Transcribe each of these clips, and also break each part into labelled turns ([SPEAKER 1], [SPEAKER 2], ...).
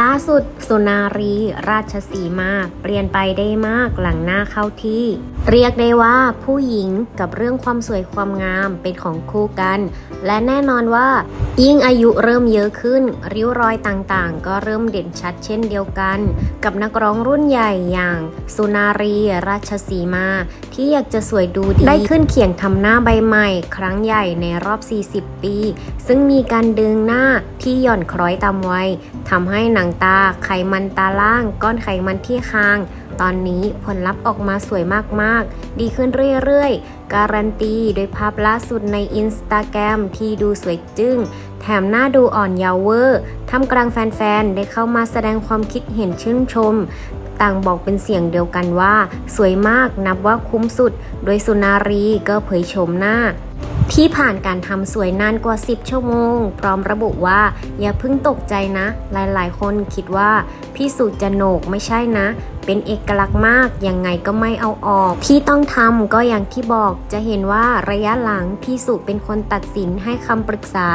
[SPEAKER 1] ล่าสุดสุนารี ราชสีมา เปลี่ยนไปได้มากหลังหน้าเข้าที่ เรียกได้ว่าผู้หญิงกับเรื่องความสวยความงามเป็นของคู่กัน และแน่นอนว่า ยิ่งอายุเริ่มเยอะขึ้น ริ้วรอยต่างๆ ก็เริ่มเด่นชัดเช่นเดียวกัน กับนักร้องรุ่นใหญ่อย่าง สุนารีราชสีมา ที่อยากจะสวยดูดี ได้ขึ้นเขียงทำหน้าใบใหม่ ครั้งใหญ่ในรอบ 40 ปี ซึ่งมีการดึงหน้าที่หย่อนคล้อยตามวัยทำให้หนังตาไขมันตาล่าง ก้อนไขมันที่คาง ตอนนี้ผลลัพธ์ออกมาสวยมากๆ ดีขึ้นเรื่อยๆ การันตีโดยภาพล่าสุดในอินสตาแกรมที่ดูสวยจึง้ง แถมหน้าดูอ่อนเยาว์เวอร์ท่ามกลางแฟนๆ ได้เข้ามาแสดงความคิดเห็นชื่นชม ต่างบอกเป็นเสียงเดียวกันว่า สวยมากนับว่าคุ้มสุด โดยสุนารีก็เผยโฉมหน้า ที่ผ่านการทำสวยนานกว่า 10 ชั่วโมง พร้อมระบุว่า อย่าเพิ่งตกใจนะ หลายๆ คนคิดว่าพี่สุจะโหนกไม่ใช่นะ เป็นเอกลักษณ์มาก ยังไงก็ไม่เอาออก ที่ต้องทำก็อย่างที่บอกจะเห็นว่าระยะหลังพี่สุเป็นคนตัดสินให้คำปรึกษา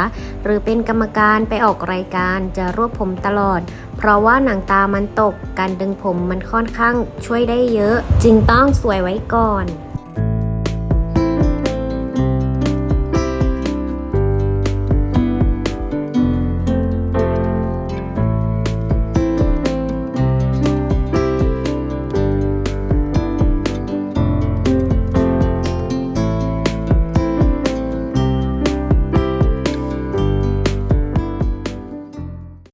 [SPEAKER 1] หรือเป็นกรรมการไปออกรายการจะรวบผมตลอด เพราะว่าหนังตามันตก การดึงผมมันค่อนข้างช่วยได้เยอะ จึงต้องสวยไว้ก่อน